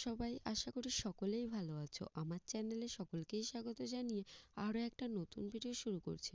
সবাই, আশা করি সকলেই ভালো আছো। আমার চ্যানেলে সকলকেই স্বাগত জানিয়ে আরও একটা নতুন ভিডিও শুরু করছি।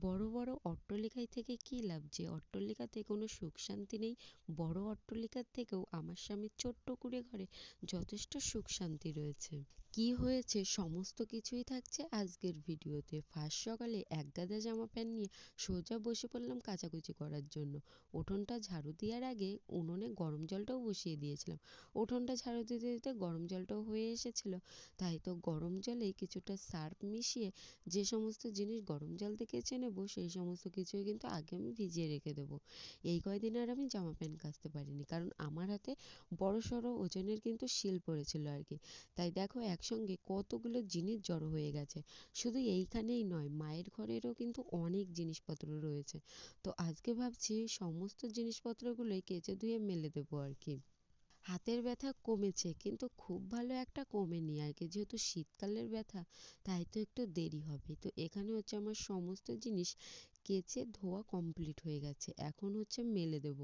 বড় বড় অট্টলিকায় থেকে কি লাভ? যে অট্টালিকাতে কোনো সুখ শান্তি নেই, বড় অট্টলিকার থেকেও আমার স্বামীর ছোট্ট কুড়ে ঘরে যথেষ্ট সুখ শান্তি রয়েছে। কি হয়েছে? সমস্ত কিছুই থাকছে আজকের ভিডিওতে। ফার্স্ট সকালে এক গাদা জামা প্যান্ট নিয়ে সোজা বসে পড়লাম কাচাকুচি করার জন্য। উঠোনটা ঝাড়ু দেওয়ার আগে উনুনে গরম জলটাও বসিয়ে দিয়েছিলাম। উঠোনটা ঝাড়ু দিতে দিতে গরম জলটাও হয়ে এসেছিল। তাই তো গরম জলে কিছুটা সার্ফ মিশিয়ে যে সমস্ত জিনিস গরম জল থেকে কেচে নেব, সেই সমস্ত কিছুই কিন্তু আগে আমি ভিজিয়ে রেখে দেবো। এই কয়দিন আর আমি জামা প্যান্ট কাচতে পারিনি। কারণ আমার হাতে বড় সড়ো ওজনের কিন্তু শিল পড়েছিল আর কি। তাই দেখো একসঙ্গে কতগুলো জিনিস জড়ো হয়ে গেছে। শুধু এইখানেই নয়, মায়ের ঘরেরও কিন্তু অনেক জিনিসপত্র রয়েছে। তো আজকে ভাবছি সমস্ত জিনিসপত্রগুলোই কেচে ধুয়ে মেলে দেবো আর কি। হাতের ব্যথা কমেছে, কিন্তু খুব ভালো একটা কমেনি আর কি। যেহেতু শীতকালের ব্যথা, তাই তো একটু দেরি হবে। তো এখানে হচ্ছে আমার সমস্ত জিনিস কেচে ধোয়া কমপ্লিট হয়ে গেছে। এখন হচ্ছে মেলে দেব।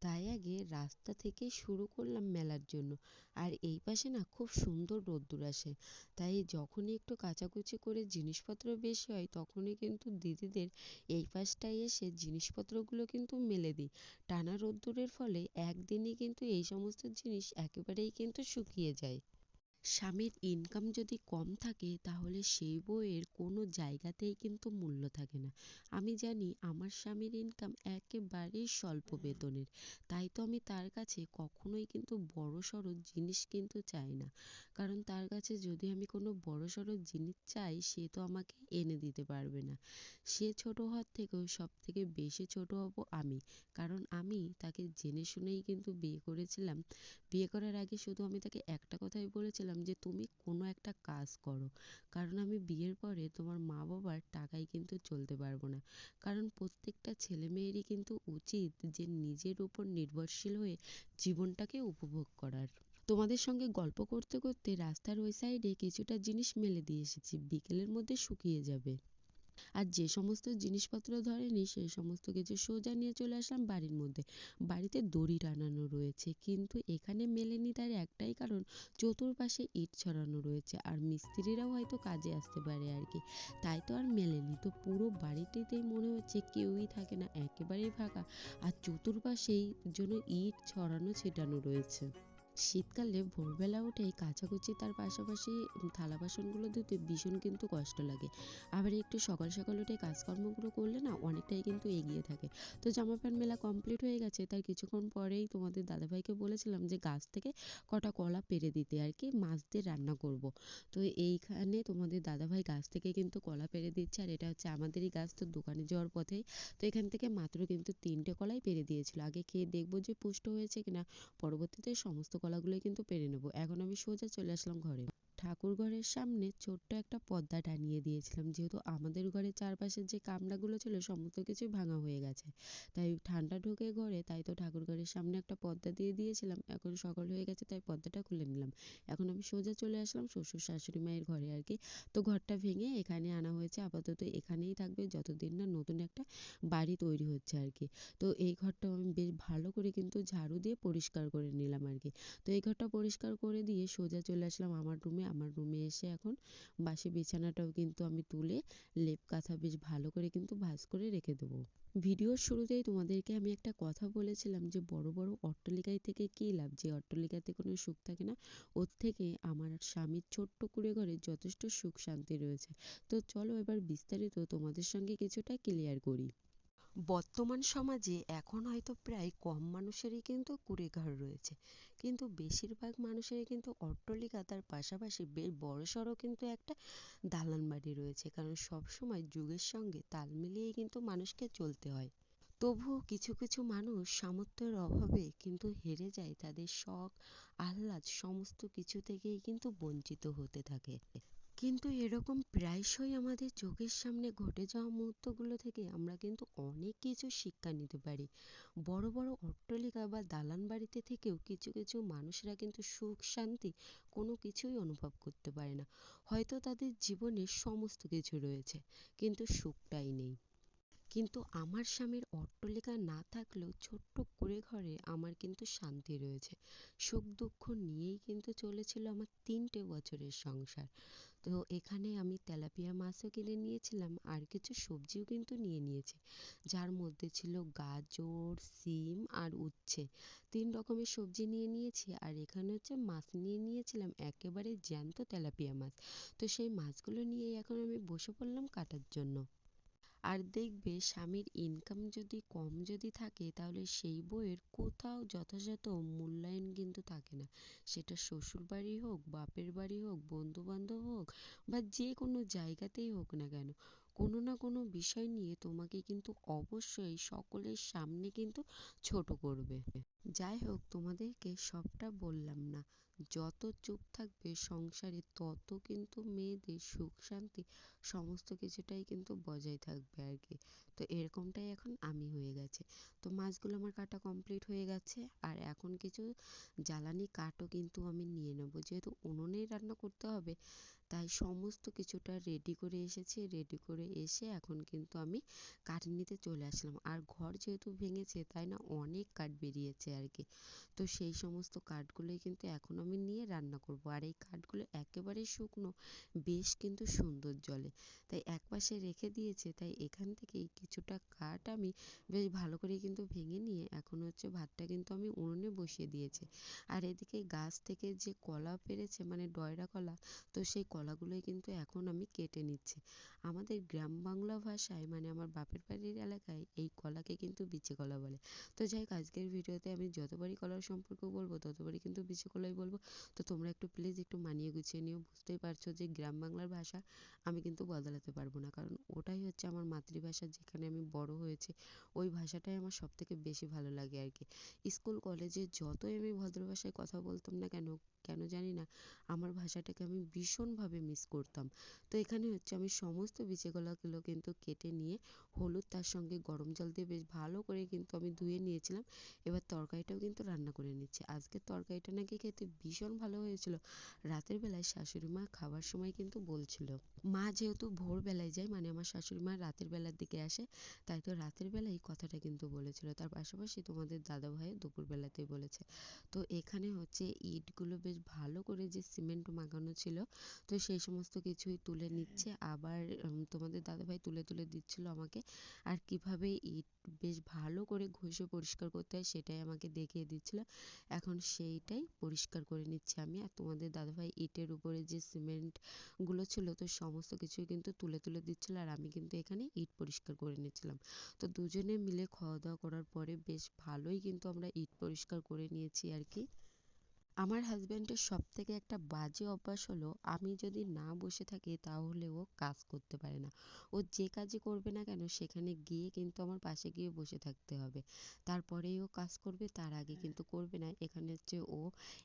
তাই আগে রাস্তা থেকেই শুরু করলাম মেলার জন্য। আর এই পাশে না খুব সুন্দর রোদ্দুর আসে। তাই যখনই একটু কাচাকুচি করে জিনিসপত্র বেশি হয়, তখনই কিন্তু দিদিদের এই পাশটায় এসে জিনিসপত্রগুলো কিন্তু মেলে দিই। টানা রোদ্দুরের ফলে একদিনই কিন্তু এই সমস্ত জিনিস একেবারেই কিন্তু শুকিয়ে যায়। স্বামীর ইনকাম যদি কম থাকে, তাহলে সেই বইয়ের কোনো জায়গাতেই কিন্তু মূল্য থাকে না। আমি জানি আমার স্বামীর ইনকাম একেবারেই স্বল্প বেতনের। তাই তো আমি তার কাছে কখনোই কিন্তু বড় সড়ো জিনিস কিন্তু চাই না। কারণ তার কাছে যদি আমি কোনো বড় সড়ো জিনিস চাই, সে তো আমাকে এনে দিতে পারবে না। সে ছোট হওয়ার থেকেও সব থেকে বেশি ছোট হব আমি। কারণ আমি তাকে জেনে শুনেই কিন্তু বিয়ে করেছিলাম। বিয়ে করার আগে শুধু আমি তাকে একটা কথাই বলেছিলাম যে তুমি কোনো একটা কাজ করো। কারণ আমি বিয়ের পরে তোমার মা বাবার টাকায় কিন্তু চলতে পারব না। কারণ প্রত্যেকটা ছেলে মেয়েরই কিন্তু উচিত যে নিজের উপর নির্ভরশীল হয়ে জীবনটাকে উপভোগ করার। তোমাদের সঙ্গে গল্প করতে করতে রাস্তার ওই সাইডে কিছুটা জিনিস মেলে দিয়ে এসেছি। বিকেলের মধ্যে শুকিয়ে যাবে। আর যে সমস্ত জিনিসপত্র ধরেনি, সেই সমস্ত কিছু সোজা নিয়ে চলে আসলাম বাড়ির মধ্যে। বাড়িতে দড়ি টানানো রয়েছে, কিন্তু এখানে মেলেনি তার একটাই কারণ, চতুর্পাশে ইট ছড়ানো রয়েছে। আর মিস্ত্রিরাও হয়তো কাজে আসতে পারে আর কি। তাই তো আর মেলেনি। তো পুরো বাড়িটিতেই মনে হচ্ছে কেউই থাকে না, একেবারেই ফাঁকা। আর চতুর্পাশেই জন্য ইট ছড়ানো ছিটানো রয়েছে। শীতকালে ভোরবেলা উঠেই কাচাকুচি তার পাশাপাশি থালা বাসনগুলো ধুতে ভীষণ কিন্তু কষ্ট লাগে। আবার একটু সকাল সকাল উঠে কাজকর্মগুলো করলে না অনেকটাই কিন্তু এগিয়ে থাকে। তো জামা প্যান্ট মেলা কমপ্লিট হয়ে গেছে তার কিছুক্ষণ পরেই তোমাদের দাদাভাইকে বলেছিলাম যে গাছ থেকে কটা কলা পেরে দিতে আর কি, মাছ দিয়ে রান্না করব। তো এইখানে তোমাদের দাদাভাই গাছ থেকে কিন্তু কলা পেরে দিচ্ছে আর এটা হচ্ছে আমাদেরই গাছ, তো দোকানে যাওয়ার পথেই। তো এখান থেকে মাত্র কিন্তু তিনটে কলাই পেরে দিয়েছিল। আগে খেয়ে দেখব যে পুষ্ট হয়েছে কিনা, পরবর্তীতে সমস্ত কলাগুলোই কিন্তু পেরে নেব। এখন আমি সোজা চলে আসলাম ঘরে। ঠাকুর ঘরের সামনে ছোট্ট একটা পর্দা টানিয়ে দিয়েছিলাম। যেহেতু আমাদের ঘরের চারপাশের যে কামরাগুলো ছিল, সমস্ত কিছুই ভাঙা হয়ে গেছে। তাই ঠান্ডা ঢুকে ঘরে, তাই তো ঠাকুর ঘরের সামনে একটা পর্দা দিয়ে দিয়েছিলাম। এখন সকাল হয়ে গেছে, তাই পর্দাটা খুলে নিলাম। এখন আমি সোজা চলে আসলাম শ্বশুর শাশুড়ি মায়ের ঘরে আর কি। তো ঘরটা ভেঙে এখানে আনা হয়েছে। আপাতত এখানেই থাকবে যতদিন না নতুন একটা বাড়ি তৈরি হচ্ছে আর কি। তো এই ঘরটাও আমি বেশ ভালো করে কিন্তু ঝাড়ু দিয়ে পরিষ্কার করে নিলাম আর কি। তো এই ঘরটা পরিষ্কার করে দিয়ে সোজা চলে আসলাম আমার রুমে আমার রুমে এসে এখন বাসি বিছানাটাও কিন্তু আমি তুলে লেপ কাঁথা বেশ ভালো করে কিন্তু ভাঁজ করে রেখে দেবো। ভিডিওর শুরুতেই তোমাদেরকে আমি একটা কথা বলেছিলাম যে বড় বড় অট্টালিকায় থেকে কী লাভ? যে অট্টালিকাতে কোনো সুখ থাকে না, ওর থেকে আমার স্বামীর ছোট্ট কুড়ে ঘরে যথেষ্ট সুখ শান্তি রয়েছে। তো চলো এবার বিস্তারিত তোমাদের সঙ্গে কিছুটা ক্লিয়ার করি। বর্তমান সমাজে এখন হয়তো প্রায় কম মানুষেরই কিন্তু কুড়ে ঘর রয়েছে। কিন্তু বেশিরভাগ মানুষেরই কিন্তু অট্টালিকা তার পাশাপাশি বেশ বড়সড় কিন্তু একটা দালান বাড়ি রয়েছে। কারণ সব সময় যুগের সঙ্গে তাল মিলিয়েই কিন্তু মানুষকে চলতে হয়। তবুও কিছু কিছু মানুষ সামর্থ্যের অভাবে কিন্তু হেরে যায়। তাদের শখ, আহ্লাদ সমস্ত কিছু থেকেই কিন্তু বঞ্চিত হতে থাকে। কিন্তু এরকম প্রায়শই আমাদের চোখের সামনে ঘটে যাওয়া মুহূর্তগুলো থেকে আমরা কিন্তু অনেক কিছু শিক্ষা নিতে পারি। বড় বড় অট্টালিকা বা দালান বাড়িতে থেকেও কিছু কিছু মানুষরা কিন্তু সুখ, শান্তি কোনো কিছুই অনুভব করতে পারে না। হয়তো তাদের জীবনে সমস্ত কিছু রয়েছে, কিন্তু সুখটাই নেই। কিন্তু আমার স্বামীর অট্টালিকা না থাকলেও ছোট্ট কুঁড়ে ঘরে আমার কিন্তু শান্তি রয়েছে। সুখ, দুঃখ নিয়েই কিন্তু চলেছিল আমার তিনটে বছরের সংসার। তো এখানে আমি তেলাপিয়া মাছও কিনে নিয়েছিলাম, আর কিছু সবজিও কিন্তু নিয়ে নিয়েছি। যার মধ্যে ছিল গাজর, সিম আর উচ্ছে। তিন রকমের সবজি নিয়ে নিয়েছি, আর এখানে হচ্ছে মাছ নিয়ে নিয়েছিলাম, একেবারে জ্যান্ত তেলাপিয়া মাছ। তো সেই মাছগুলো নিয়ে এখন আমি বসে পড়লাম কাটার জন্য। আর দেখবে স্বামীর ইনকাম যদি কম যদি থাকে, তাহলে সেই বইয়ের কোথাও যথাযথ মূল্যায়ন কিন্তু থাকে না। সেটা শ্বশুর বাড়ি হোক, বাপের বাড়ি হোক বন্ধু বান্ধব হোক, বা যে কোনো জায়গাতেই হোক না কেন। কোনো না কোনো বিষয় নিয়ে তোমাকে কিন্তু অবশ্যই সকলের সামনে কিন্তু ছোট করবে। যাই হোক, তোমাদেরকে সবটা বললাম না। যত চুপ থাকবে সংসারে, তত কিন্তু মেয়েদের সুখ শান্তি সমস্ত কিছুটাই কিন্তু বজায় থাকবে আর কি। তো এরকমটাই এখন আমি হয়ে গেছে। তো মাছগুলো আমার কাটা কমপ্লিট হয়ে গেছে আর এখন কিছু জ্বালানি কাঠও কিন্তু আমি নিয়ে নেব। যেহেতু উনুনেই রান্না করতে হবে তাই সমস্ত কিছুটা রেডি করে এসেছি। রেডি করে এসে এখন কিন্তু আমি কাঠ নিতে চলে আসলাম। আর ঘর যেহেতু ভেঙেছে, তাই না অনেক কাঠ বেরিয়েছে আর কি। তো সেই সমস্ত কাঠগুলোই কিন্তু এখন আমি নিয়ে রান্না করব। আর এই কাঠগুলো একেবারেই শুকনো, বেশ কিন্তু সুন্দর জলে। তাই একপাশে রেখে দিয়েছে, তাই এখান থেকেই কিছুটা কাঠ আমি বেশ ভালো করে কিন্তু ভেঙে নিয়ে এখন হচ্ছে ভাতটা কিন্তু আমি উনুনে বসিয়ে দিয়েছি। আর এদিকে গাছ থেকে যে কলা পেরেছে মানে ডয়রা কলা, তো সেই কলাগুলোই কিন্তু এখন আমি কেটে নিচ্ছি। আমাদের গ্রাম বাংলা ভাষায় মানে আমার বাপের বাড়ির এলাকায় এই কলাকে কিন্তু বিচে কলা বলে। তো যাই হোক, আজকের ভিডিওতে আমি যতবারই কলার সম্পর্কে বলব, ততবারই কিন্তু বিচে কলাই বলব। তো তোমরা একটু প্লিজ একটু মানিয়ে গুছিয়ে নিও। বুঝতেই পারছ যে গ্রাম বাংলার ভাষা আমি কিন্তু বদলাতে পারব না। কারণ ওটাই হচ্ছে আমার মাতৃভাষা যেখানে আমি বড় হয়েছি, ওই ভাষাটাই আমার সব থেকে বেশি ভালো লাগে আর কি। স্কুল, কলেজে যতই আমি ভদ্র ভাষায় কথা বলতাম না কেন কেন জানি না, আমার ভাষাটাকে আমি ভীষণভাবে মিস করতাম। তো এখানে হচ্ছে আমি সমস্ত বিচে কলাগুলো কিন্তু কেটে নিয়ে হলুদ তার সঙ্গে গরম জল দিয়ে বেশ ভালো করে কিন্তু আমি ধুয়ে নিয়েছিলাম। এবার তরকারিটাও কিন্তু রান্না করে নিচ্ছি। আজকের তরকারিটা নাকি খেতে ভীষণ ভালো হয়েছিল। রাতের বেলায় শাশুড়ি মা খাবার সময় কিন্তু বলছিল। মা যেহেতু ভোরবেলায় যায় মানে আমার শাশুড়ি মা রাতের বেলার দিকে আসে, তাই তো রাতের বেলায় কথাটা কিন্তু বলেছিল। তার পাশাপাশি তোমাদের দাদা ভাই দুপুরবেলাতেই বলেছে। তো এখানে হচ্ছে ইটগুলো বেশ ভালো করে যে সিমেন্ট মাখানো ছিল, তো সেই সমস্ত কিছুই তুলে নিচ্ছে। আবার তোমাদের দাদাভাই তুলে তুলে দিচ্ছিল আমাকে। আর কীভাবে ইট বেশ ভালো করে ঘষে পরিষ্কার করতে হয় সেটাই আমাকে দেখিয়ে দিচ্ছিল। এখন সেইটাই পরিষ্কার করে নিচ্ছি আমি। আর তোমাদের দাদাভাই ইটের উপরে যে সিমেন্টগুলো ছিল, তো সমস্ত কিছুই কিন্তু তুলে তুলে দিচ্ছিল। আর আমি কিন্তু এখানে ইট পরিষ্কার করে নিচ্ছিলাম। তো দুজনে মিলে খাওয়া দাওয়া করার পরে বেশ ভালোই কিন্তু আমরা ইট পরিষ্কার করে নিয়েছি আর কি। আমার হাজব্যান্ডের সব থেকে একটা বাজে অভ্যাস হলো, আমি যদি না বসে থাকি তাহলে ও কাজ করতে পারে না। ও যে কাজই করবে না কেন, সেখানে গিয়ে কিন্তু আমার পাশে গিয়ে বসে থাকতে হবে। তারপরেই ও কাজ করবে, তার আগে কিন্তু করবে না। এখানে হচ্ছে ও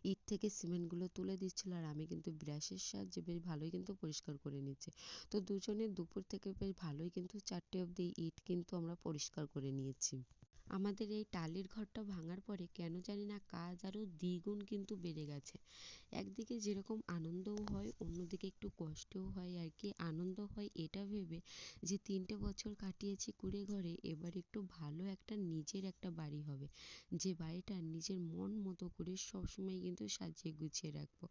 ইট থেকে সিমেন্টগুলো তুলে দিচ্ছিল আর আমি কিন্তু ব্রাশের সাহায্যে বেশ ভালোই কিন্তু পরিষ্কার করে নিচ্ছি। তো দুজনে দুপুর থেকে বেশ ভালোই কিন্তু চারটে অবধি ইট কিন্তু আমরা পরিষ্কার করে নিয়েছি। আমাদের এই টালির ঘরটা ভাঙার পরে কেন জানি না কাজ আরও দ্বিগুণ কিন্তু বেড়ে গেছে। একদিকে যেরকম আনন্দও হয় অন্যদিকে একটু কষ্টও হয় আর কি আনন্দ হয়। এটা ভেবে যে তিনটে বছর কাটিয়েছি কুঁড়ে ঘরে, এবার একটু ভালো একটা নিজের একটা বাড়ি হবে। যে বাড়িটা নিজের মন মতো করে সবসময় কিন্তু সাজিয়ে গুছিয়ে রাখব।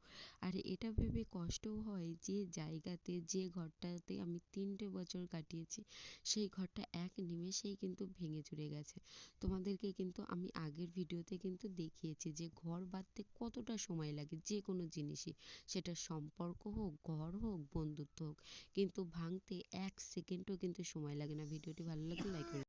আর এটা ভেবে কষ্টও হয় যে জায়গাতে, যে ঘরটাতে আমি তিনটে বছর কাটিয়েছি, সেই ঘরটা এক নিমেষেই কিন্তু ভেঙে চুরে গেছে। তোমাদেরকে কিন্তু আমি আগের ভিডিওতে কিন্তু দেখিয়েছি যে ঘর বাঁধতে কতটা সময় লাগে যে কোনো জিনিসই। সেটা সম্পর্ক হোক ঘর হোক, বন্ধুত্ব হোক, কিন্তু ভাঙতে এক সেকেন্ডও কিন্তু সময় লাগে না। ভিডিওটি ভালো লাগলে লাইক